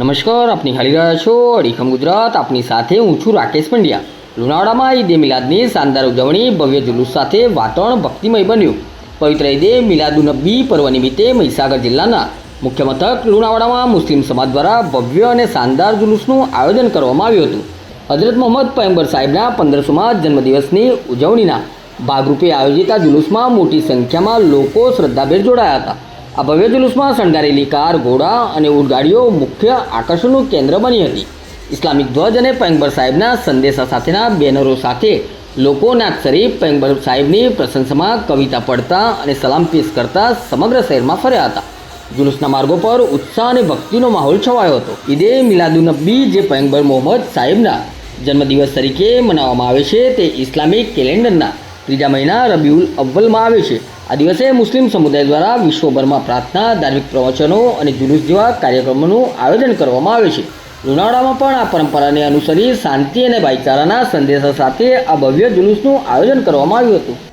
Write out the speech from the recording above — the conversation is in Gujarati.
નમસ્કાર આપ નિહાળી રહ્યા છો. અડીખમ ગુજરાત, આપની સાથે હું છું રાકેશ પંડ્યા. લુણાવાડામાં ઈદે મિલાદની શાનદાર ઉજવણી, ભવ્ય જુલુસ સાથે વાતાવરણ ભક્તિમય બન્યું. પવિત્ર ઈદે મિલાદુનબી પર્વ નિમિત્તે મહીસાગર જિલ્લાના મુખ્ય મથક લુણાવાડામાં મુસ્લિમ સમાજ દ્વારા ભવ્ય અને શાનદાર જુલુસનું આયોજન કરવામાં આવ્યું હતું. હજરત મોહમ્મદ પયંબર સાહેબના પંદરસોમાં જન્મદિવસની ઉજવણીના ભાગરૂપે આયોજિત આ જુલુસમાં મોટી સંખ્યામાં લોકો શ્રદ્ધાભેર જોડાયા હતા. આ ભવ્ય જુલુસમાં શણગારેલી કાર, ઘોડા અને ઊંટગાડીઓ મુખ્ય આકર્ષણનું કેન્દ્ર બની હતી. ઇસ્લામિક ધ્વજ અને પૈંગબર સાહેબના સંદેશા સાથેના બેનરો સાથે લોકો નાથ શરીફ પૈંગબર સાહેબની પ્રશંસામાં કવિતા પડતા અને સલામ પેશ કરતા સમગ્ર શહેરમાં ફર્યા હતા. જુલુસના માર્ગો પર ઉત્સાહ અને ભક્તિનો માહોલ છવાયો હતો. ઈદે મિલાદુનબી જે પૈંગબર મોહમ્મદ સાહેબના જન્મદિવસ તરીકે મનાવવામાં આવે છે તે ઇસ્લામિક કેલેન્ડરના ત્રીજા મહિના રબિઉલ અવ્વલમાં આવે છે. આ દિવસે મુસ્લિમ સમુદાય દ્વારા વિશ્વભરમાં પ્રાર્થના, ધાર્મિક પ્રવચનો અને જુલુસ જેવા કાર્યક્રમોનું આયોજન કરવામાં આવે છે. લુણાવાડામાં પણ આ પરંપરાને અનુસરી શાંતિ અને ભાઈચારાના સંદેશા સાથે આ ભવ્ય જુલુસનું આયોજન કરવામાં આવ્યું હતું.